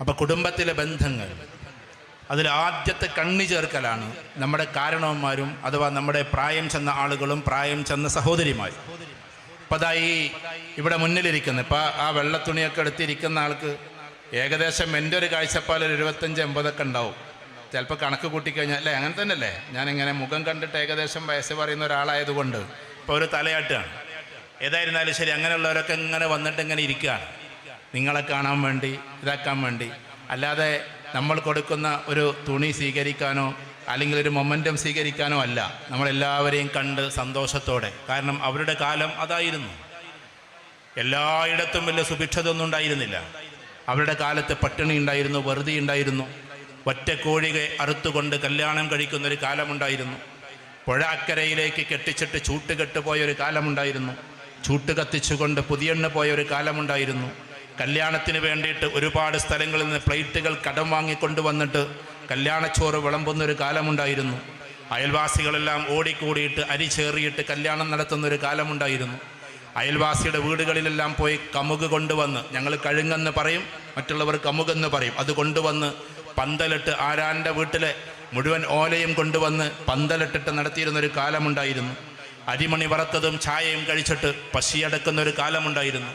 അപ്പം കുടുംബത്തിലെ ബന്ധങ്ങൾ. അതിൽ ആദ്യത്തെ കണ്ണി ചേർക്കലാണ് നമ്മുടെ കാരണവന്മാരും അഥവാ നമ്മുടെ പ്രായം ചെന്ന ആളുകളും പ്രായം ചെന്ന സഹോദരിമാരും. അപ്പം ഈ ഇവിടെ മുന്നിലിരിക്കുന്നത് ഇപ്പം ആ വെള്ളത്തുണിയൊക്കെ എടുത്തിരിക്കുന്ന ആൾക്ക് ഏകദേശം എന്റെ ഒരു കാഴ്ചപ്പാൽ ഒരു ഇരുപത്തഞ്ച് എൺപതൊക്കെ ഉണ്ടാവും. ചിലപ്പോൾ കണക്ക് കൂട്ടിക്കഴിഞ്ഞാൽ അല്ലേ അങ്ങനെ തന്നെയല്ലേ? ഞാനിങ്ങനെ മുഖം കണ്ടിട്ട് ഏകദേശം വയസ്സ് പറയുന്ന ഒരാളായതുകൊണ്ട് ഇപ്പോൾ ഒരു തലയാട്ടാണ്. ഏതായിരുന്നാലും ശരി അങ്ങനെയുള്ളവരൊക്കെ ഇങ്ങനെ വന്നിട്ട് ഇങ്ങനെ ഇരിക്കുകയാണ്. നിങ്ങളെ കാണാൻ വേണ്ടി ഇതാക്കാൻ വേണ്ടി. അല്ലാതെ നമ്മൾ കൊടുക്കുന്ന ഒരു തുണി സ്വീകരിക്കാനോ അല്ലെങ്കിൽ ഒരു മൊമെന്റം സ്വീകരിക്കാനോ അല്ല. നമ്മളെല്ലാവരെയും കണ്ട് സന്തോഷത്തോടെ. കാരണം അവരുടെ കാലം അതായിരുന്നു. എല്ലായിടത്തും വലിയ സുഭിക്ഷതൊന്നും ഉണ്ടായിരുന്നില്ല. അവരുടെ കാലത്ത് പട്ടിണി ഉണ്ടായിരുന്നു വെറുതെ ഉണ്ടായിരുന്നു. ഒറ്റ കോഴികെ അറുത്തുകൊണ്ട് കല്യാണം കഴിക്കുന്ന ഒരു കാലമുണ്ടായിരുന്നു. പുഴ അക്കരയിലേക്ക് കെട്ടിച്ചിട്ട് ചൂട്ടുകെട്ട് പോയ ഒരു കാലമുണ്ടായിരുന്നു. ചൂട്ട് കത്തിച്ചുകൊണ്ട് പുതിയെണ്ണ പോയ ഒരു കാലമുണ്ടായിരുന്നു. കല്യാണത്തിന് വേണ്ടിയിട്ട് ഒരുപാട് സ്ഥലങ്ങളിൽ നിന്ന് പ്ലേറ്റുകൾ കടം വാങ്ങിക്കൊണ്ട് വന്നിട്ട് കല്യാണച്ചോറ് വിളമ്പുന്ന ഒരു കാലമുണ്ടായിരുന്നു. അയൽവാസികളെല്ലാം ഓടിക്കൂടിയിട്ട് അരി ചേറിയിട്ട് കല്യാണം നടത്തുന്ന ഒരു കാലമുണ്ടായിരുന്നു. അയൽവാസിയുടെ വീടുകളിലെല്ലാം പോയി കമുക് കൊണ്ടുവന്ന് ഞങ്ങൾ കഴുങ്ങെന്ന് പറയും മറ്റുള്ളവർ കമുകെന്ന് പറയും. അത് കൊണ്ടുവന്ന് പന്തലിട്ട് ആരാന്റെ വീട്ടിലെ മുഴുവൻ ഓലയും കൊണ്ടുവന്ന് പന്തലിട്ടിട്ട് നടത്തിയിരുന്ന ഒരു കാലമുണ്ടായിരുന്നു. അരിമണി വറുത്തതും ചായയും കഴിച്ചിട്ട് പശിയടക്കുന്ന ഒരു കാലമുണ്ടായിരുന്നു.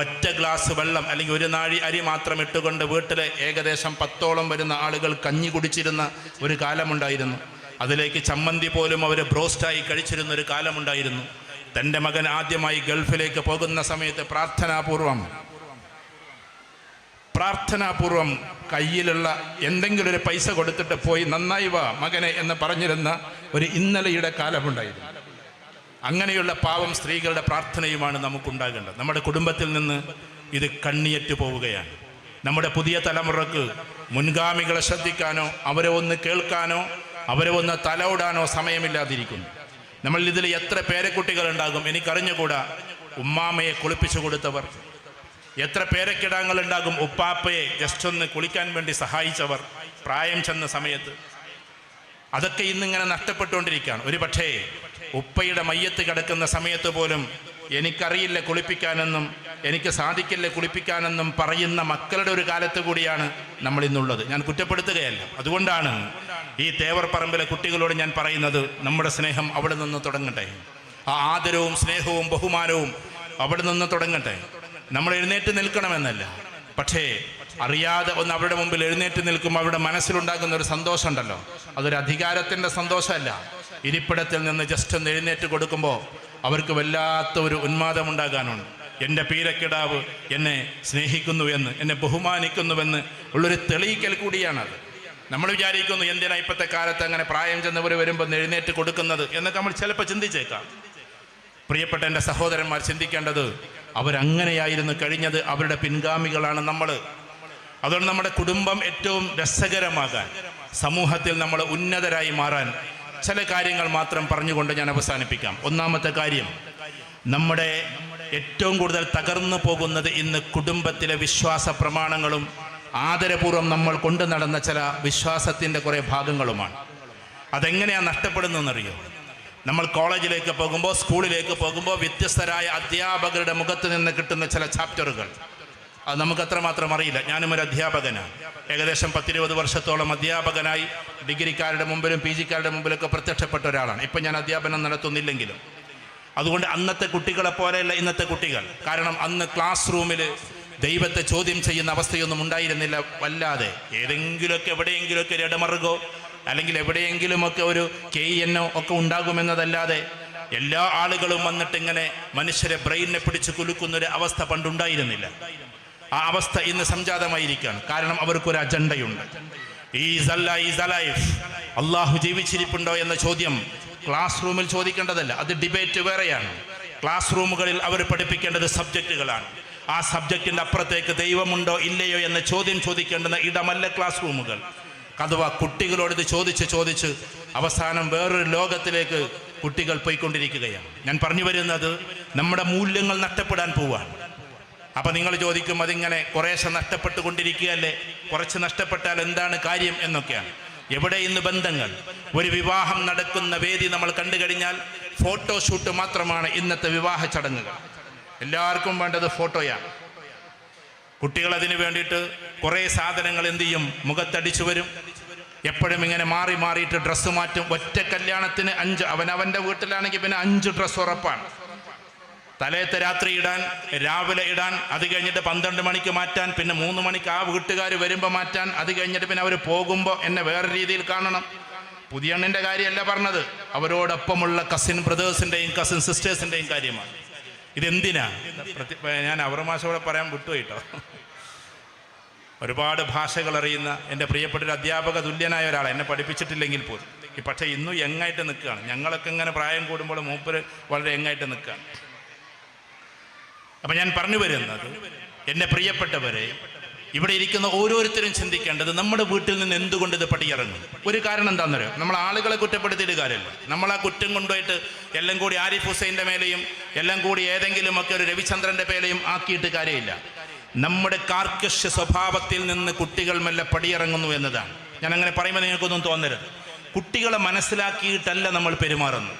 ഒറ്റ ഗ്ലാസ് വെള്ളം അല്ലെങ്കിൽ ഒരു നാഴി അരി മാത്രം ഇട്ടുകൊണ്ട് വീട്ടിലെ ഏകദേശം പത്തോളം വരുന്ന ആളുകൾ കഞ്ഞി കുടിച്ചിരുന്ന ഒരു കാലമുണ്ടായിരുന്നു. അതിലേക്ക് ചമ്മന്തി പോലും അവർ ബ്രോസ്റ്റായി കഴിച്ചിരുന്ന ഒരു കാലമുണ്ടായിരുന്നു. തന്റെ മകൻ ആദ്യമായി ഗൾഫിലേക്ക് പോകുന്ന സമയത്ത് പ്രാർത്ഥനാപൂർവം പ്രാർത്ഥനാപൂർവം കയ്യിലുള്ള എന്തെങ്കിലും ഒരു പൈസ കൊടുത്തിട്ട് പോയി നന്നായി വാ മകനെ എന്ന് പറഞ്ഞിരുന്ന ഒരു ഇന്നലെയുടെ കാലമുണ്ടായിരുന്നു. അങ്ങനെയുള്ള പാവം സ്ത്രീകളുടെ പ്രാർത്ഥനയുമാണ് നമുക്കുണ്ടാകേണ്ടത്. നമ്മുടെ കുടുംബത്തിൽ നിന്ന് ഇത് കണ്ണിയറ്റ് പോവുകയാണ്. നമ്മുടെ പുതിയ തലമുറയ്ക്ക് മുൻഗാമികളെ ശ്രദ്ധിക്കാനോ അവരെ ഒന്ന് കേൾക്കാനോ അവരെ ഒന്ന് തലോടാനോ സമയമില്ലാതിരിക്കുന്നു. നമ്മൾ ഇതിൽ എത്ര പേരക്കുട്ടികൾ ഉണ്ടാകും എനിക്കറിഞ്ഞുകൂടാ. ഉമ്മാമയെ കുളിപ്പിച്ചു കൊടുത്തവർ എത്ര പേരക്കിടാങ്ങൾ ഉണ്ടാകും ഉപ്പാപ്പയെ ജസ്റ്റ് ഒന്ന് കുളിക്കാൻ വേണ്ടി സഹായിച്ചവർ പ്രായം ചെന്ന സമയത്ത്. അതൊക്കെ ഇന്നിങ്ങനെ നഷ്ടപ്പെട്ടുകൊണ്ടിരിക്കുകയാണ്. ഒരു പക്ഷേ ഉപ്പയുടെ മയ്യത്ത് കിടക്കുന്ന സമയത്ത് പോലും എനിക്കറിയില്ല കുളിപ്പിക്കാനെന്നും എനിക്ക് സാധിക്കില്ല കുളിപ്പിക്കാനെന്നും പറയുന്ന മക്കളുടെ ഒരു കാലത്ത് കൂടിയാണ് നമ്മൾ ഇന്നുള്ളത് ഞാൻ കുറ്റപ്പെടുത്തുകയല്ല. അതുകൊണ്ടാണ് ഈ തേവർ പറമ്പിലെ കുട്ടികളോട് ഞാൻ പറയുന്നത് നമ്മുടെ സ്നേഹം അവിടെ നിന്ന് തുടങ്ങട്ടെ. ആ ആദരവും സ്നേഹവും ബഹുമാനവും അവിടെ നിന്ന് തുടങ്ങട്ടെ. നമ്മൾ എഴുന്നേറ്റ് നിൽക്കണമെന്നല്ല. പക്ഷേ അറിയാതെ ഒന്ന് അവരുടെ മുമ്പിൽ എഴുന്നേറ്റ് നിൽക്കുമ്പോൾ അവരുടെ മനസ്സിലുണ്ടാകുന്ന ഒരു സന്തോഷമുണ്ടല്ലോ. അതൊരു അധികാരത്തിന്റെ സന്തോഷമല്ല. ഇരിപ്പിടത്തിൽ നിന്ന് ജസ്റ്റ് ഒന്ന് എഴുന്നേറ്റ് കൊടുക്കുമ്പോൾ അവർക്ക് വല്ലാത്ത ഒരു ഉന്മാദമുണ്ടാകാനുണ്ട്. എന്റെ പീരക്കിടാവ് എന്നെ സ്നേഹിക്കുന്നു എന്ന് എന്നെ ബഹുമാനിക്കുന്നുവെന്ന് ഉള്ളൊരു തെളിയിക്കൽ കൂടിയാണത്. നമ്മൾ വിചാരിക്കുന്നു എന്തിനാ ഇപ്പോഴത്തെ കാലത്ത് അങ്ങനെ പ്രായം ചെന്നവർ വരുമ്പോൾ എഴുന്നേറ്റ് കൊടുക്കുന്നത് എന്നൊക്കെ നമ്മൾ ചിലപ്പോൾ ചിന്തിച്ചേക്കാം. പ്രിയപ്പെട്ട എന്റെ സഹോദരന്മാർ ചിന്തിക്കേണ്ടത് അവരങ്ങനെയായിരുന്നു കഴിഞ്ഞത്. അവരുടെ പിൻഗാമികളാണ് നമ്മൾ അതുകൊണ്ട് നമ്മുടെ കുടുംബം ഏറ്റവും രസകരമാകാൻ സമൂഹത്തിൽ നമ്മൾ ഉന്നതരായി മാറാൻ ചില കാര്യങ്ങൾ മാത്രം പറഞ്ഞുകൊണ്ട് ഞാൻ അവസാനിപ്പിക്കാം. ഒന്നാമത്തെ കാര്യം നമ്മുടെ ഏറ്റവും കൂടുതൽ തകർന്നു പോകുന്നത് ഇന്ന് കുടുംബത്തിലെ വിശ്വാസ പ്രമാണങ്ങളും ആദരപൂർവം നമ്മൾ കൊണ്ടു നടന്ന ചില വിശ്വാസത്തിന്റെ കുറേ ഭാഗങ്ങളുമാണ്. അതെങ്ങനെയാണ് നഷ്ടപ്പെടുന്നതെന്നറിയോ? നമ്മൾ കോളേജിലേക്ക് പോകുമ്പോൾ സ്കൂളിലേക്ക് പോകുമ്പോൾ വ്യത്യസ്തരായ അധ്യാപകരുടെ മുഖത്ത് നിന്ന് കിട്ടുന്ന ചില ചാപ്റ്ററുകൾ. അത് നമുക്ക് അത്രമാത്രം അറിയില്ല. ഞാനും ഒരു അധ്യാപകനാണ്. ഏകദേശം പത്തിരുപത് വർഷത്തോളം അധ്യാപകനായി ഡിഗ്രിക്കാരുടെ മുമ്പിലും പി ജിക്കാരുടെ മുമ്പിലൊക്കെ പ്രത്യക്ഷപ്പെട്ട ഒരാളാണ്. ഇപ്പം ഞാൻ അധ്യാപനം നടത്തുന്നില്ലെങ്കിലും. അതുകൊണ്ട് അന്നത്തെ കുട്ടികളെ പോലെയല്ല ഇന്നത്തെ കുട്ടികൾ. കാരണം അന്ന് ക്ലാസ് റൂമിൽ ദൈവത്തെ ചോദ്യം ചെയ്യുന്ന അവസ്ഥയൊന്നും ഉണ്ടായിരുന്നില്ല. വല്ലാതെ. ഏതെങ്കിലുമൊക്കെ എവിടെയെങ്കിലുമൊക്കെ ഒരു ഇടമറുകോ അല്ലെങ്കിൽ എവിടെയെങ്കിലുമൊക്കെ ഒരു കെ എന്നോ ഒക്കെ ഉണ്ടാകുമെന്നതല്ലാതെ എല്ലാ ആളുകളും വന്നിട്ട് ഇങ്ങനെ മനുഷ്യരെ ബ്രെയിനിനെ പിടിച്ച് കുലുക്കുന്നൊരു അവസ്ഥ പണ്ടുണ്ടായിരുന്നില്ല. ആ അവസ്ഥ ഇന്ന് സംജാതമായിരിക്കുകയാണ്. കാരണം അവർക്കൊരു അജണ്ടയുണ്ട്. അള്ളാഹു ജീവിച്ചിരിപ്പുണ്ടോ എന്ന ചോദ്യം ക്ലാസ് റൂമിൽ ചോദിക്കേണ്ടതല്ല. അത് ഡിബേറ്റ് വേറെയാണ്. ക്ലാസ് റൂമുകളിൽ അവർ പഠിപ്പിക്കേണ്ടത് സബ്ജക്റ്റുകളാണ്. ആ സബ്ജക്റ്റിന്റെ അപ്പുറത്തേക്ക് ദൈവമുണ്ടോ ഇല്ലയോ എന്ന ചോദ്യം ചോദിക്കേണ്ടുന്ന ഇടമല്ല ക്ലാസ് റൂമുകൾ. അഥവാ കുട്ടികളോട് ഇത് ചോദിച്ച് ചോദിച്ച് അവസാനം വേറൊരു ലോകത്തിലേക്ക് കുട്ടികൾ പോയിക്കൊണ്ടിരിക്കുകയാണ്. ഞാൻ പറഞ്ഞു വരുന്നത് നമ്മുടെ മൂല്യങ്ങൾ നഷ്ടപ്പെടാൻ പോവാണ്. അപ്പൊ നിങ്ങൾ ചോദിക്കും അതിങ്ങനെ കുറേശ്ശെ നഷ്ടപ്പെട്ടുകൊണ്ടിരിക്കുകയല്ലേ? കുറച്ച് നഷ്ടപ്പെട്ടാൽ എന്താണ് കാര്യം? എന്നൊക്കെയാണ്. എവിടെ ഇന്ന് ബന്ധങ്ങൾ? ഒരു വിവാഹം നടക്കുന്ന വേദി നമ്മൾ കണ്ടു കഴിഞ്ഞാൽ ഫോട്ടോഷൂട്ട് മാത്രമാണ് ഇന്നത്തെ വിവാഹ ചടങ്ങുകൾ. എല്ലാവർക്കും വേണ്ടത് ഫോട്ടോയാണ്. കുട്ടികൾ അതിന് വേണ്ടിയിട്ട് കുറേ സാധനങ്ങൾ എന്ത് ചെയ്യും? മുഖത്തടിച്ചു വരും. എപ്പോഴും ഇങ്ങനെ മാറി മാറിയിട്ട് ഡ്രസ്സ് മാറ്റും. ഒറ്റ കല്യാണത്തിന് അഞ്ച് അവനവന്റെ വീട്ടിലാണെങ്കിൽ പിന്നെ അഞ്ച് ഡ്രസ്സ് ഉറപ്പാണ്. തലേത്തെ രാത്രി ഇടാൻ രാവിലെ ഇടാൻ അത് കഴിഞ്ഞിട്ട് പന്ത്രണ്ട് മണിക്ക് മാറ്റാൻ പിന്നെ മൂന്ന് മണിക്ക് ആ വീട്ടുകാർ വരുമ്പോൾ മാറ്റാൻ അത് കഴിഞ്ഞിട്ട് പിന്നെ അവർ പോകുമ്പോൾ എന്നെ വേറെ രീതിയിൽ കാണണം. പുതിയ എണ്ണിന്റെ കാര്യമല്ല പറഞ്ഞത്. അവരോടൊപ്പമുള്ള കസിൻ ബ്രദേഴ്സിന്റെയും കസിൻ സിസ്റ്റേഴ്സിന്റെയും കാര്യമാണ്. ഇതെന്തിനാ? ഞാൻ അവറമാശോടെ പറയാൻ വിട്ടുപോയിട്ടോ. ഒരുപാട് ഭാഷകൾ അറിയുന്ന എന്റെ പ്രിയപ്പെട്ട ഒരു അധ്യാപക തുല്യനായ ഒരാൾ എന്നെ പഠിപ്പിച്ചിട്ടില്ലെങ്കിൽ പോലും. പക്ഷേ ഇന്നും എങ്ങായിട്ട് നിൽക്കുകയാണ്. ഞങ്ങളൊക്കെ ഇങ്ങനെ പ്രായം കൂടുമ്പോൾ മൂപ്പര് വളരെ എങ്ങായിട്ട് നിൽക്കുകയാണ്. അപ്പം ഞാൻ പറഞ്ഞു വരുന്നത് എന്റെ പ്രിയപ്പെട്ടവരെ ഇവിടെ ഇരിക്കുന്ന ഓരോരുത്തരും ചിന്തിക്കേണ്ടത് നമ്മുടെ വീട്ടിൽ നിന്ന് എന്തുകൊണ്ട് ഇത് പടിയിറങ്ങും? ഒരു കാരണം എന്താണെന്നറിയോ നമ്മൾ ആളുകളെ കുറ്റപ്പെടുത്തിയിട്ട് കാര്യമില്ല നമ്മൾ ആ കുറ്റം കൊണ്ടുപോയിട്ട് എല്ലാം കൂടി ആരിഫ് ഹുസൈന്റെ മേലെയും എല്ലാം കൂടി ഏതെങ്കിലും ഒക്കെ ഒരു രവിചന്ദ്രന്റെ മേലെയും ആക്കിയിട്ട് കാര്യമില്ല. നമ്മുടെ കാർക്കശ്യ സ്വഭാവത്തിൽ നിന്ന് കുട്ടികൾ മെല്ലെ പടിയിറങ്ങുന്നു എന്നതാണ്. ഞാൻ അങ്ങനെ പറയുമ്പോൾ നിങ്ങൾക്കൊന്നും തോന്നരുത്. കുട്ടികളെ മനസ്സിലാക്കിയിട്ടല്ല നമ്മൾ പെരുമാറുന്നത്.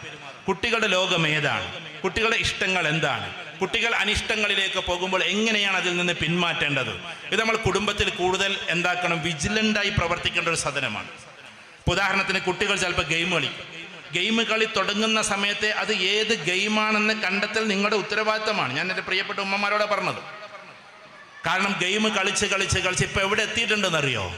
കുട്ടികളുടെ ലോകം ഏതാണ്? കുട്ടികളുടെ ഇഷ്ടങ്ങൾ എന്താണ്? കുട്ടികൾ അനിഷ്ടങ്ങളിലേക്ക് പോകുമ്പോൾ എങ്ങനെയാണ് അതിൽ നിന്ന് പിന്മാറ്റേണ്ടത്? ഇത് നമ്മൾ കുടുംബത്തിൽ കൂടുതൽ എന്താക്കണം? വിജിലന്റായി പ്രവർത്തിക്കേണ്ട ഒരു സദനമാണ് ഉദാഹരണത്തിന് കുട്ടികൾ ചിലപ്പോൾ ഗെയിം കളിക്കും. ഗെയിം കളി തുടങ്ങുന്ന സമയത്തെ അത് ഏത് ഗെയിമാണെന്ന് കണ്ടെത്തൽ നിങ്ങളുടെ ഉത്തരവാദിത്തമാണ്. ഞാൻ എന്റെ പ്രിയപ്പെട്ട ഉമ്മമാരോട് പറഞ്ഞത്. കാരണം ഗെയിം കളിച്ച് കളിച്ച് കളിച്ച് ഇപ്പോൾ എവിടെ എത്തിയിട്ടുണ്ടെന്ന് അറിയോ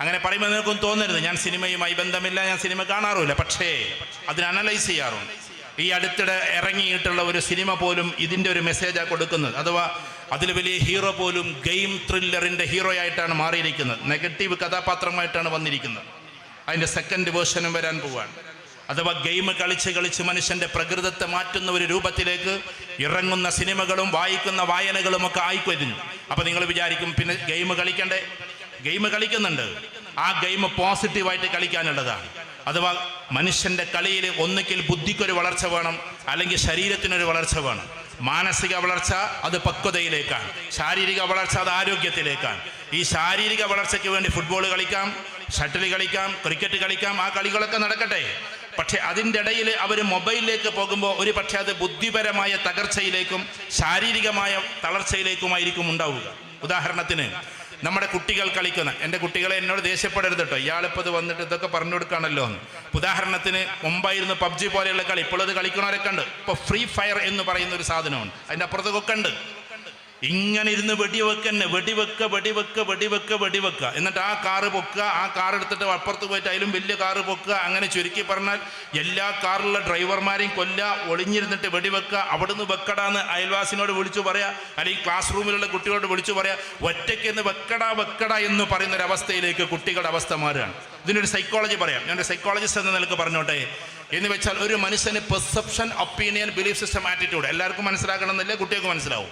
അങ്ങനെ പറയുമ്പോൾ നിങ്ങൾക്കൊന്നും തോന്നരുത്. ഞാൻ സിനിമയുമായി ബന്ധമില്ല ഞാൻ സിനിമ കാണാറുമില്ല. പക്ഷേ അതിന് അനലൈസ് ചെയ്യാറുണ്ട്. ഈ അടുത്തിടെ ഇറങ്ങിയിട്ടുള്ള ഒരു സിനിമ പോലും ഇതിന്റെ ഒരു മെസ്സേജാണ് കൊടുക്കുന്നത്. അഥവാ അതിൽ വലിയ ഹീറോ പോലും ഗെയിം ത്രില്ലറിന്റെ ഹീറോ ആയിട്ടാണ് മാറിയിരിക്കുന്നത്. നെഗറ്റീവ് കഥാപാത്രമായിട്ടാണ് വന്നിരിക്കുന്നത്. അതിന്റെ സെക്കൻഡ് വേർഷനും വരാൻ പോവാണ്. അഥവാ ഗെയിം കളിച്ച് കളിച്ച് മനുഷ്യന്റെ പ്രകൃതത്തെ മാറ്റുന്ന ഒരു രൂപത്തിലേക്ക് ഇറങ്ങുന്ന സിനിമകളും വായിക്കുന്ന വായനകളും ഒക്കെ ആയിക്കൊരുന്നു അപ്പോൾ നിങ്ങൾ വിചാരിക്കും പിന്നെ ഗെയിം കളിക്കണ്ടേ? ഗെയിം കളിക്കുന്നുണ്ട്. ആ ഗെയിം പോസിറ്റീവായിട്ട് കളിക്കാനുള്ളതാണ്. അഥവാ മനുഷ്യന്റെ കളിയിൽ ഒന്നുകിൽ ബുദ്ധിക്കൊരു വളർച്ച വേണം അല്ലെങ്കിൽ ശരീരത്തിനൊരു വളർച്ച വേണം. മാനസിക വളർച്ച അത് പക്വതയിലേക്കാണ്. ശാരീരിക വളർച്ച അത് ആരോഗ്യത്തിലേക്കാണ്. ഈ ശാരീരിക വളർച്ചയ്ക്ക് വേണ്ടി ഫുട്ബോൾ കളിക്കാം ഷട്ടിൽ കളിക്കാം ക്രിക്കറ്റ് കളിക്കാം ആ കളികളൊക്കെ നടക്കട്ടെ. പക്ഷെ അതിന്റെ ഇടയിൽ അവർ മൊബൈലിലേക്ക് പോകുമ്പോൾ ഒരു പക്ഷേ അത് ബുദ്ധിപരമായ തകർച്ചയിലേക്കും ശാരീരികമായ തളർച്ചയിലേക്കുമായിരിക്കും ഉണ്ടാവുക. ഉദാഹരണത്തിന് നമ്മുടെ കുട്ടികൾ കളിക്കുന്ന എന്റെ കുട്ടികളെ എന്നോട് ദേഷ്യപ്പെടരുത് കേട്ടോ. ഇയാളിപ്പോൾ ഇത് വന്നിട്ട് ഇതൊക്കെ പറഞ്ഞു കൊടുക്കുകയാണല്ലോ എന്ന്. ഉദാഹരണത്തിന് മുമ്പായിരുന്നു പബ്ജി പോലെയുള്ള കളി ഇപ്പോൾ അത് കളിക്കണവരൊക്കെ ഉണ്ട്. ഇപ്പോൾ ഫ്രീ ഫയർ എന്ന് പറയുന്ന ഒരു സാധനമുണ്ട്. അതിന്റെ അപ്പുറത്തൊക്കെ ഉണ്ട്. ഇങ്ങനെ ഇരുന്ന് വെടിവെക്കന്നെ വെടിവെക്ക വെടിവെക്ക വെടിവെക്ക വെടിവെക്ക. എന്നിട്ട് ആ കാറ് പൊക്കുക ആ കാർ എടുത്തിട്ട് അപ്പുറത്ത് പോയിട്ട് അതിലും വലിയ കാറ് പൊക്കുക അങ്ങനെ ചുരുക്കി പറഞ്ഞാൽ എല്ലാ കാറിലുള്ള ഡ്രൈവർമാരെയും കൊല്ല ഒളിഞ്ഞിരുന്നിട്ട് വെടിവെക്കുക അവിടുന്ന് വെക്കടാന്ന് അയൽവാസിനോട് വിളിച്ചു പറയാ അല്ലെങ്കിൽ ക്ലാസ് റൂമിലുള്ള കുട്ടികളോട് വിളിച്ചു പറയാ ഒറ്റയ്ക്ക് എന്ന് വെക്കടാ വെക്കടാ എന്ന് പറയുന്ന ഒരു അവസ്ഥയിലേക്ക് കുട്ടികളുടെ അവസ്ഥ മാറുകയാണ്. ഇതിനൊരു സൈക്കോളജി പറയാം. ഞാൻ സൈക്കോളജിസ്റ്റ് എന്ന നിലയ്ക്ക് പറഞ്ഞോട്ടെ. എന്ന് വെച്ചാൽ ഒരു മനുഷ്യന് perception opinion belief system attitude എല്ലാവർക്കും മനസ്സിലാക്കണമെന്നില്ല കുട്ടികൾക്ക് മനസ്സിലാവും.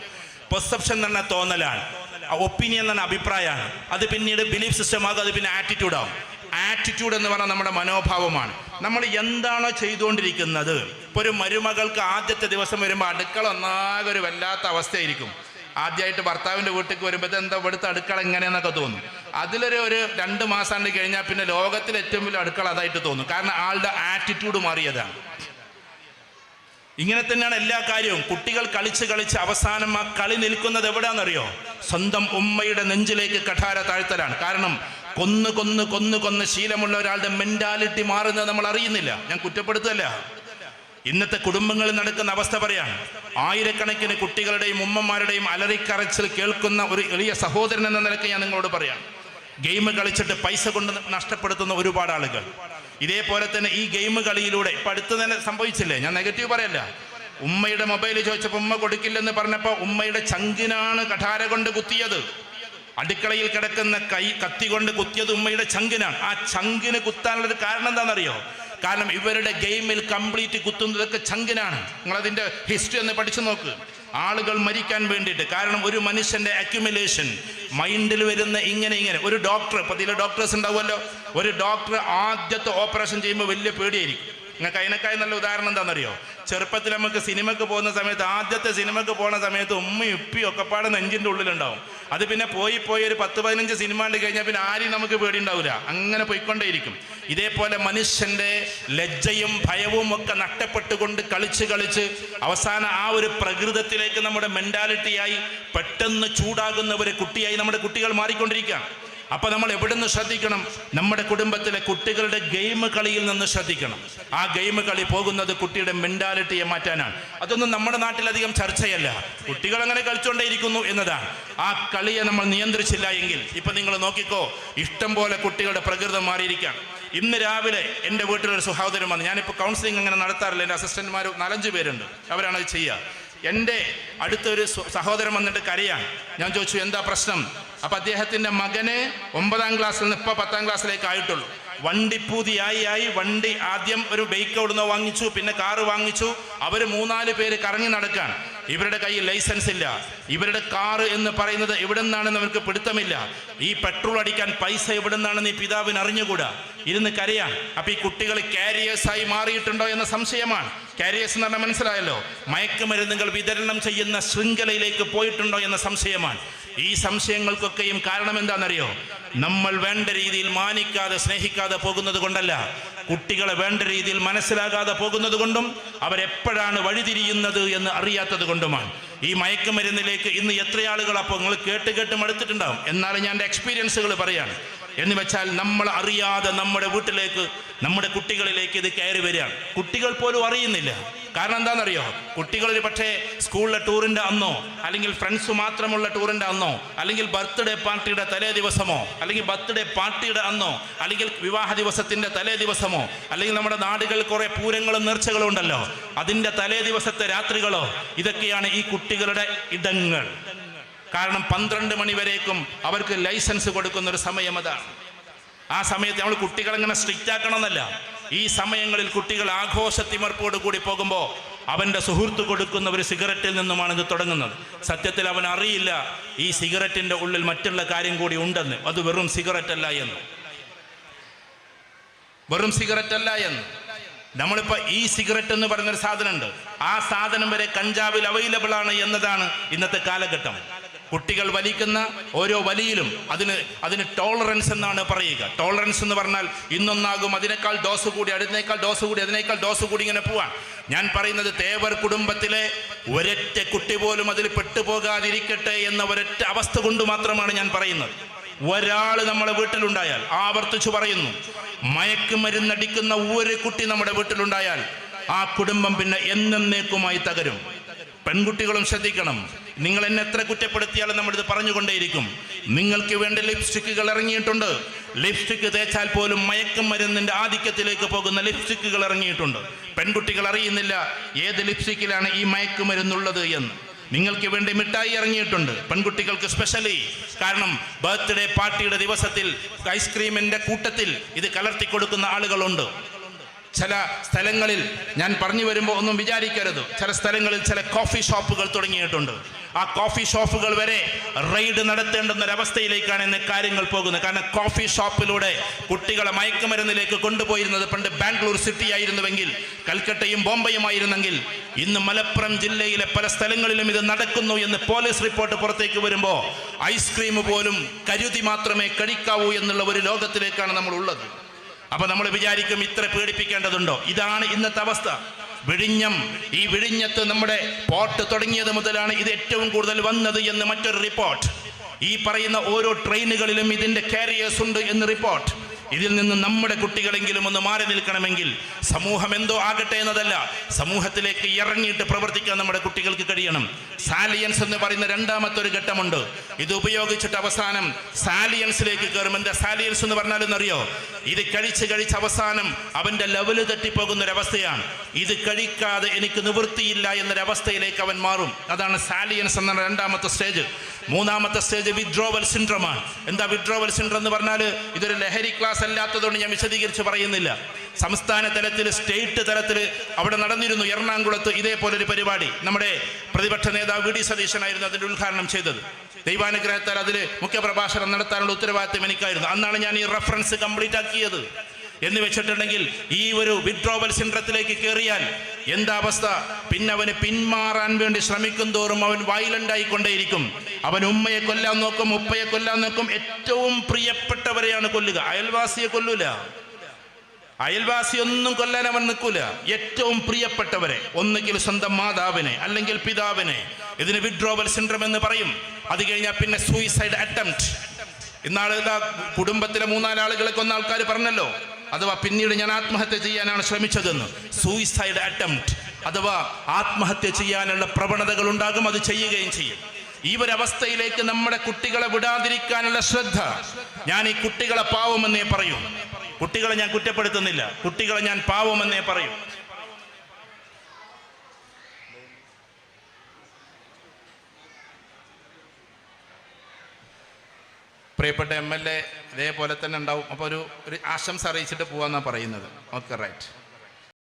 പെർസെപ്ഷൻ പറഞ്ഞ തോന്നലാണ്. ഒപ്പീനിയൻ പറഞ്ഞ അഭിപ്രായമാണ്. അത് പിന്നീട് ബിലീഫ് സിസ്റ്റം ആകും അത് പിന്നെ ആറ്റിറ്റ്യൂഡ് ആകും. ആറ്റിറ്റ്യൂഡ് എന്ന് പറഞ്ഞാൽ നമ്മുടെ മനോഭാവമാണ്. നമ്മൾ എന്താണോ ചെയ്തുകൊണ്ടിരിക്കുന്നത്. ഇപ്പോൾ ഒരു മരുമകൾക്ക് ആദ്യത്തെ ദിവസം വരുമ്പോൾ അടുക്കള ഒന്നാകെ ഒരു വല്ലാത്ത അവസ്ഥയായിരിക്കും. ആദ്യമായിട്ട് ഭർത്താവിന്റെ വീട്ടിലേക്ക് വരുമ്പോൾ എന്താ ഇവിടുത്തെ അടുക്കള എങ്ങനെയെന്നൊക്കെ തോന്നും. അതിലൊരു ഒരു രണ്ട് മാസം കഴിഞ്ഞാൽ പിന്നെ ലോകത്തിലെ ഏറ്റവും വലിയ അടുക്കള അതായിട്ട് തോന്നും. കാരണം ആളുടെ ആറ്റിറ്റ്യൂഡ് മാറിയതാണ്. ഇങ്ങനെ തന്നെയാണ് എല്ലാ കാര്യവും. കുട്ടികൾ കളിച്ച് കളിച്ച് അവസാനം ആ കളി നിൽക്കുന്നത് എവിടെയാണെന്നറിയോ? സ്വന്തം ഉമ്മയുടെ നെഞ്ചിലേക്ക് കഠാര താഴ്ത്തലാണ്. കാരണം കൊന്ന് കൊന്ന് കൊന്ന് കൊന്ന് ശീലമുള്ള ഒരാളുടെ മെന്റാലിറ്റി മാറുന്നത് നമ്മൾ അറിയുന്നില്ല. ഞാൻ കുറ്റപ്പെടുത്തല്ല ഇന്നത്തെ കുടുംബങ്ങളിൽ നടക്കുന്ന അവസ്ഥ പറയാണ്. ആയിരക്കണക്കിന് കുട്ടികളുടെയും ഉമ്മമാരുടെയും അലറിക്കറച്ചിൽ കേൾക്കുന്ന ഒരു എളിയ സഹോദരൻ എന്ന നിലയ്ക്ക് ഞാൻ നിങ്ങളോട് പറയാം. ഗെയിം കളിച്ചിട്ട് പൈസ കൊണ്ട് നഷ്ടപ്പെടുത്തുന്ന ഒരുപാട് ആളുകൾ. ഇതേപോലെ തന്നെ ഈ ഗെയിം കളിയിലൂടെ ഇപ്പൊ അടുത്ത് തന്നെ സംഭവിച്ചില്ലേ? ഞാൻ നെഗറ്റീവ് പറയല്ല. ഉമ്മയുടെ മൊബൈൽ ചോദിച്ചപ്പോൾ ഉമ്മ കൊടുക്കില്ലെന്ന് പറഞ്ഞപ്പോൾ ഉമ്മയുടെ ചങ്കിനാണ് കഠാര കൊണ്ട് കുത്തിയത്. അടുക്കളയിൽ കിടക്കുന്ന കൈ കത്തി കൊണ്ട് കുത്തിയത് ഉമ്മയുടെ ചങ്കിനാണ്. ആ ചങ്കിന് കുത്താനുള്ളൊരു കാരണം എന്താണെന്നറിയോ? കാരണം ഇവരുടെ ഗെയിമിൽ കംപ്ലീറ്റ് കുത്തുന്നതൊക്കെ ചങ്കിനാണ്. നിങ്ങളതിന്റെ ഹിസ്റ്ററി ഒന്ന് പഠിച്ചു നോക്ക്. ആളുകൾ മരിക്കാൻ വേണ്ടിയിട്ട്. കാരണം ഒരു മനുഷ്യന്റെ അക്യുമുലേഷൻ മൈൻഡിൽ വരുന്ന ഇങ്ങനെ ഇങ്ങനെ. ഒരു ഡോക്ടർ ഇപ്പൊ ഇതിലെ ഡോക്ടേഴ്സ് ഉണ്ടാവുമല്ലോ. ഒരു ഡോക്ടർ ആദ്യത്തെ ഓപ്പറേഷൻ ചെയ്യുമ്പോൾ വലിയ പേടിയായിരിക്കും. നിങ്ങൾക്ക് അതിനേക്കായി നല്ല ഉദാഹരണം എന്താണെന്നറിയോ? ചെറുപ്പത്തിൽ നമുക്ക് സിനിമക്ക് പോകുന്ന സമയത്ത് ആദ്യത്തെ സിനിമക്ക് പോകുന്ന സമയത്ത് ഉമ്മയും ഉപ്പിയും ഒക്കെ പാടെ നെഞ്ചിന്റെ ഉള്ളിലുണ്ടാവും. അത് പിന്നെ പോയി പോയി ഒരു പത്ത് പതിനഞ്ച് സിനിമ കണ്ട് കഴിഞ്ഞാൽ പിന്നെ ആരെയും നമുക്ക് പേടി ഉണ്ടാവില്ല അങ്ങനെ പോയിക്കൊണ്ടേയിരിക്കും. ഇതേപോലെ മനുഷ്യന്റെ ലജ്ജയും ഭയവും ഒക്കെ നഷ്ടപ്പെട്ടുകൊണ്ട് കളിച്ച് കളിച്ച് അവസാനം ആ ഒരു പ്രകൃതത്തിലേക്ക് നമ്മുടെ മെന്റാലിറ്റിയായി പെട്ടെന്ന് ചൂടാകുന്ന ഒരു കുട്ടിയായി നമ്മുടെ കുട്ടികൾ മാറിക്കൊണ്ടിരിക്കുകയാണ്. അപ്പൊ നമ്മൾ എവിടുന്ന് ശ്രദ്ധിക്കണം? നമ്മുടെ കുടുംബത്തിലെ കുട്ടികളുടെ ഗെയിം കളിയിൽ നിന്ന് ശ്രദ്ധിക്കണം. ആ ഗെയിം കളി പോകുന്നത് കുട്ടിയുടെ മെന്റാലിറ്റിയെ മാറ്റാനാണ്. അതൊന്നും നമ്മുടെ നാട്ടിലധികം ചർച്ചയല്ല. കുട്ടികൾ അങ്ങനെ കളിച്ചുകൊണ്ടേയിരിക്കുന്നു എന്നതാണ്. ആ കളിയെ നമ്മൾ നിയന്ത്രിച്ചില്ല എങ്കിൽ ഇപ്പൊ നിങ്ങൾ നോക്കിക്കോ ഇഷ്ടം പോലെ കുട്ടികളുടെ പ്രകൃതം മാറിയിരിക്കാം ഇന്ന് രാവിലെ എന്റെ വീട്ടിലൊരു സഹോദരൻ വന്നു. ഞാനിപ്പോൾ കൗൺസിലിംഗ് അങ്ങനെ നടത്താറില്ല. എന്റെ അസിസ്റ്റന്റ്മാർ നാലഞ്ച് പേരുണ്ട്. അവരാണ് അത് ചെയ്യുക. എന്റെ അടുത്തൊരു സഹോദരൻ വന്നിട്ട് കരയാണ്. ഞാൻ ചോദിച്ചു എന്താ പ്രശ്നം? അപ്പം അദ്ദേഹത്തിന്റെ മകനെ ഒമ്പതാം ക്ലാസ്സിൽ നിന്ന് ഇപ്പോൾ പത്താം ക്ലാസ്സിലേക്ക് ആയിട്ടുള്ളൂ. വണ്ടി പൂതിയായി ആയി. വണ്ടി ആദ്യം ഒരു ബൈക്ക് അവിടുന്ന് വാങ്ങിച്ചു പിന്നെ കാറ് വാങ്ങിച്ചു. അവർ മൂന്നാൽ പേര് കറങ്ങി നടക്കാൻ ഇവരുടെ കയ്യിൽ ലൈസൻസ് ഇല്ല. ഇവരുടെ കാറ് എന്ന് പറയുന്നത് എവിടെ നിന്നാണെന്ന് അവർക്ക് പിടുത്തമില്ല. ഈ പെട്രോൾ അടിക്കാൻ പൈസ എവിടെ നിന്നാണെന്ന് ഈ പിതാവിന് അറിഞ്ഞുകൂടാ? ഇരുന്ന് കരയാ അപ്പൊ ഈ കുട്ടികൾ കാരിയേഴ്സ് ആയി മാറിയിട്ടുണ്ടോ എന്ന സംശയമാണ്. കാരിയേഴ്സ് എന്ന് പറഞ്ഞാൽ മനസ്സിലായല്ലോ? മയക്കുമരുന്നുകൾ വിതരണം ചെയ്യുന്ന ശൃംഖലയിലേക്ക് പോയിട്ടുണ്ടോ എന്ന സംശയമാണ്. ഈ സംശയങ്ങൾക്കൊക്കെയും കാരണം എന്താണെന്നറിയോ? നമ്മൾ വേണ്ട രീതിയിൽ മാനിക്കാതെ സ്നേഹിക്കാതെ പോകുന്നത് കൊണ്ടല്ല. കുട്ടികളെ വേണ്ട രീതിയിൽ മനസ്സിലാകാതെ പോകുന്നത് കൊണ്ടും അവരെപ്പോഴാണ് വഴിതിരിയുന്നത് എന്ന് അറിയാത്തത് കൊണ്ടുമാണ്. ഈ മയക്കുമരുന്നിലേക്ക് ഇന്ന് എത്ര ആളുകൾ അപ്പോൾ നിങ്ങൾ കേട്ട് കേട്ട് മടുത്തിട്ടുണ്ടാവും. എന്നാലും ഞാൻ എന്റെ എക്സ്പീരിയൻസുകൾ പറയാണ്. എന്ന് വെച്ചാൽ നമ്മൾ അറിയാതെ നമ്മുടെ വീട്ടിലേക്ക് നമ്മുടെ കുട്ടികളിലേക്ക് ഇത് കയറി വരികയാണ്. കുട്ടികൾ പോലും അറിയുന്നില്ല. കാരണം എന്താണെന്നറിയോ? കുട്ടികൾ ഒരു പക്ഷേ സ്കൂളിലെ ടൂറിന്റെ അന്നോ അല്ലെങ്കിൽ ഫ്രണ്ട്സ് മാത്രമുള്ള ടൂറിന്റെ അന്നോ അല്ലെങ്കിൽ ബർത്ത്ഡേ പാർട്ടിയുടെ തലേ ദിവസമോ അല്ലെങ്കിൽ ബർത്ത്ഡേ പാർട്ടിയുടെ അന്നോ അല്ലെങ്കിൽ വിവാഹ ദിവസത്തിന്റെ തലേ ദിവസമോ അല്ലെങ്കിൽ നമ്മുടെ നാടുകൾ കുറേ പൂരങ്ങളും നേർച്ചകളും ഉണ്ടല്ലോ അതിന്റെ തലേ ദിവസത്തെ രാത്രികളോ ഇതൊക്കെയാണ് ഈ കുട്ടികളുടെ ഇടങ്ങൾ. കാരണം പന്ത്രണ്ട് മണി വരേക്കും അവർക്ക് ലൈസൻസ് കൊടുക്കുന്ന ഒരു സമയം അതാണ്. ആ സമയത്ത് നമ്മൾ കുട്ടികളെങ്ങനെ സ്ട്രിക്റ്റ് ആക്കണമെന്നല്ല. ഈ സമയങ്ങളിൽ കുട്ടികൾ ആഘോഷത്തിമർപ്പോട് കൂടി പോകുമ്പോൾ അവന്റെ സുഹൃത്ത് കൊടുക്കുന്ന ഒരു സിഗരറ്റിൽ നിന്നുമാണ് ഇത് തുടങ്ങുന്നത്. സത്യത്തിൽ അവൻ അറിയില്ല ഈ സിഗരറ്റിന്റെ ഉള്ളിൽ മറ്റുള്ള കാര്യം കൂടി ഉണ്ടെന്ന്. അത് വെറും സിഗരറ്റ് അല്ല എന്ന്. വെറും സിഗരറ്റ് അല്ല എന്ന്. നമ്മളിപ്പോൾ ഈ സിഗരറ്റ് എന്ന് പറയുന്നൊരു സാധനമുണ്ട്. ആ സാധനം വരെ കഞ്ചാവിൽ അവൈലബിൾ ആണ് എന്നതാണ് ഇന്നത്തെ കാലഘട്ടം. കുട്ടികൾ വലിക്കുന്ന ഓരോ വലിയിലും അതിന് അതിന് ടോളറൻസ് എന്നാണ് പറയുക. ടോളറൻസ് എന്ന് പറഞ്ഞാൽ ഇന്നൊന്നാകും അതിനേക്കാൾ ഡോസ് കൂടി അതിനേക്കാൾ ഡോസ് കൂടി അതിനേക്കാൾ ഡോസ് കൂടി ഇങ്ങനെ പോവാൻ ഞാൻ പറയുന്നത് തേവർ കുടുംബത്തിലെ ഒരൊറ്റ കുട്ടി പോലും അതിൽ പെട്ടുപോകാതിരിക്കട്ടെ എന്ന ഒരൊറ്റ അവസ്ഥ കൊണ്ട് മാത്രമാണ് ഞാൻ പറയുന്നത്. ഒരാൾ നമ്മുടെ വീട്ടിലുണ്ടായാൽ ആവർത്തിച്ചു പറയുന്നു മയക്കുമരുന്നടിക്കുന്ന ഒരു കുട്ടി നമ്മുടെ വീട്ടിലുണ്ടായാൽ ആ കുടുംബം പിന്നെ എന്നേക്കുമായി തകരും. പെൺകുട്ടികളും ശ്രദ്ധിക്കണം നിങ്ങൾ എന്നെ എത്ര കുറ്റപ്പെടുത്തിയാലും നമ്മളിത് പറഞ്ഞുകൊണ്ടേയിരിക്കും. നിങ്ങൾക്ക് വേണ്ടി ലിപ്സ്റ്റിക്കുകൾ ഇറങ്ങിയിട്ടുണ്ട്. ലിപ്സ്റ്റിക്ക് തേച്ചാൽ പോലും മയക്കുമരുന്നിന്റെ ആധിക്യത്തിലേക്ക് പോകുന്ന ലിപ്സ്റ്റിക്കുകൾ ഇറങ്ങിയിട്ടുണ്ട്. പെൺകുട്ടികൾ അറിയുന്നില്ല ഏത് ലിപ്സ്റ്റിക്കിലാണ് ഈ മയക്കുമരുന്നുള്ളത് എന്ന്. നിങ്ങൾക്ക് വേണ്ടി മിഠായി ഇറങ്ങിയിട്ടുണ്ട്. പെൺകുട്ടികൾക്ക് സ്പെഷ്യലി കാരണം ബർത്ത്ഡേ പാർട്ടിയുടെ ദിവസത്തിൽ ഐസ്ക്രീമിന്റെ കൂട്ടത്തിൽ ഇത് കലർത്തി കൊടുക്കുന്ന ആളുകളുണ്ട്. ചില സ്ഥലങ്ങളിൽ ഞാൻ പറഞ്ഞു വരുമ്പോൾ ഒന്നും വിചാരിക്കരുത്. ചില സ്ഥലങ്ങളിൽ ചില കോഫി ഷോപ്പുകൾ തുടങ്ങിയിട്ടുണ്ട്. ആ കോഫി ഷോപ്പുകൾ വരെ റെയ്ഡ് നടത്തേണ്ടുന്നൊരവസ്ഥയിലേക്കാണ് ഇന്ന് കാര്യങ്ങൾ പോകുന്നത്. കാരണം കോഫി ഷോപ്പിലൂടെ കുട്ടികളെ മയക്കുമരുന്നിലേക്ക് കൊണ്ടുപോയിരുന്നത് പണ്ട് ബാംഗ്ലൂർ സിറ്റി ആയിരുന്നുവെങ്കിൽ കൽക്കട്ടയും ബോംബെയുമായിരുന്നെങ്കിൽ ഇന്ന് മലപ്പുറം ജില്ലയിലെ പല സ്ഥലങ്ങളിലും ഇത് നടക്കുന്നു എന്ന് പോലീസ് റിപ്പോർട്ട് പുറത്തേക്ക് വരുമ്പോൾ ഐസ്ക്രീം പോലും കരുതി മാത്രമേ കഴിക്കാവൂ എന്നുള്ള ഒരു ലോകത്തിലേക്കാണ് നമ്മൾ ഉള്ളത് അപ്പൊ നമ്മൾ വിചാരിക്കും ഇത്ര പേടിപ്പിക്കേണ്ടതുണ്ടോ? ഇതാണ് ഇന്നത്തെ അവസ്ഥ. വിഴിഞ്ഞം ഈ വിഴിഞ്ഞത്ത് നമ്മുടെ പോർട്ട് തുടങ്ങിയത് മുതലാണ് ഇത് ഏറ്റവും കൂടുതൽ വന്നത് എന്ന് മറ്റൊരു റിപ്പോർട്ട് ഈ പറയുന്ന ഓരോ ട്രെയിനുകളിലും ഇതിന്റെ കാരിയേഴ്സ് ഉണ്ട് എന്ന് റിപ്പോർട്ട് ഇതിൽ നിന്ന് നമ്മുടെ കുട്ടികളെങ്കിലും ഒന്ന് മാറി നിൽക്കണമെങ്കിൽ സമൂഹം എന്തോ ആകട്ടെ എന്നതല്ല. സമൂഹത്തിലേക്ക് ഇറങ്ങിയിട്ട് പ്രവർത്തിക്കാൻ നമ്മുടെ കുട്ടികൾക്ക് കഴിയണം. സാലിയൻസ് എന്ന് പറയുന്ന രണ്ടാമത്തെ ഒരു ഘട്ടമുണ്ട്. ഇത് ഉപയോഗിച്ചിട്ട് അവസാനം സാലിയൻസിലേക്ക് കയറും. എന്താ സാലിയൻസ് എന്ന് പറഞ്ഞാൽ എന്നറിയോ? ഇത് കഴിച്ച് കഴിച്ച് അവസാനം അവന്റെ ലെവൽ തെറ്റിപ്പോകുന്ന ഒരവസ്ഥയാണ് ഇത് കഴിക്കാതെ എനിക്ക് നിവൃത്തിയില്ല എന്നൊരവസ്ഥയിലേക്ക് അവൻ മാറും. അതാണ് സാലിയൻസ് എന്ന രണ്ടാമത്തെ സ്റ്റേജ് മൂന്നാമത്തെ സ്റ്റേജ് വിഡ്രോവൽ സിൻഡ്രോമാണ് എന്താ വിഡ്രോവൽ സിൻഡ്രം എന്ന് പറഞ്ഞാൽ ഇതൊരു ലഹരി ക്ലാസ് അല്ലാത്തതുകൊണ്ട് ഞാൻ വിശദീകരിച്ച് പറയുന്നില്ല. സംസ്ഥാന തലത്തിൽ സ്റ്റേറ്റ് തലത്തിൽ അവിടെ നടന്നിരുന്നു എറണാകുളത്ത് ഇതേപോലൊരു പരിപാടി. നമ്മുടെ പ്രതിപക്ഷ നേതാവ് വി ഡി സതീശനായിരുന്നു അതിന്റെ ഉദ്ഘാടനം ചെയ്തത്. ദൈവാനുഗ്രഹത്താൽ അതിൽ മുഖ്യപ്രഭാഷണം നടത്താനുള്ള ഉത്തരവാദിത്വം എനിക്കായിരുന്നു. അന്നാണ് ഞാൻ ഈ റെഫറൻസ് കംപ്ലീറ്റ് ആക്കിയത്. എന്ന് വെച്ചിട്ടുണ്ടെങ്കിൽ ഈ ഒരു വിഡ്രോവൽ സിൻഡ്രത്തിലേക്ക് കയറിയാൽ എന്താ അവസ്ഥ? പിന്നെ അവന് പിന്മാറാൻ വേണ്ടി ശ്രമിക്കും തോറും അവൻ വയലന്റ് ആയിക്കൊണ്ടേയിരിക്കും അവൻ ഉമ്മയെ കൊല്ലാൻ നോക്കും ഉപ്പയെ കൊല്ലാൻ നോക്കും. ഏറ്റവും പ്രിയപ്പെട്ടവരെയാണ് കൊല്ലുക. അയൽവാസിയെ കൊല്ലൂല. അയൽവാസി ഒന്നും കൊല്ലാൻ അവൻ നിൽക്കൂല. ഏറ്റവും പ്രിയപ്പെട്ടവരെ ഒന്നുകിൽ സ്വന്തം മാതാവിനെ അല്ലെങ്കിൽ പിതാവിനെ. ഇതിന് വിഡ്രോവൽ സിൻഡ്രം എന്ന് പറയും. അത് കഴിഞ്ഞാൽ പിന്നെ സൂയിസൈഡ് അറ്റംപ്റ്റ് ഇന്നാളെ കുടുംബത്തിലെ മൂന്നാലാളുകളെ കൊന്ന ആൾക്കാർ പറഞ്ഞല്ലോ. അഥവാ പിന്നീട് ഞാൻ ആത്മഹത്യ ചെയ്യാനാണ് ശ്രമിച്ചതെന്ന് സൂയിസൈഡ് അറ്റംപ്റ്റ് അഥവാ ആത്മഹത്യ ചെയ്യാനുള്ള പ്രവണതകൾ ഉണ്ടാകും അത് ചെയ്യുകയും ചെയ്യും. ഈ ഒരു അവസ്ഥയിലേക്ക് നമ്മുടെ കുട്ടികളെ വിടാതിരിക്കാനുള്ള ശ്രദ്ധ ഞാൻ ഈ കുട്ടികളെ പാവമെന്നേ പറയൂ. കുട്ടികളെ ഞാൻ കുറ്റപ്പെടുത്തുന്നില്ല. കുട്ടികളെ ഞാൻ പാവമെന്നേ പറയൂ. പ്രിയപ്പെട്ട എം എൽ എ ഇതേപോലെ തന്നെ ഉണ്ടാവും. അപ്പോൾ ഒരു ഒരു ആശംസ അറിയിച്ചിട്ട് പോവാന്നാണ് പറയുന്നത്. Okay right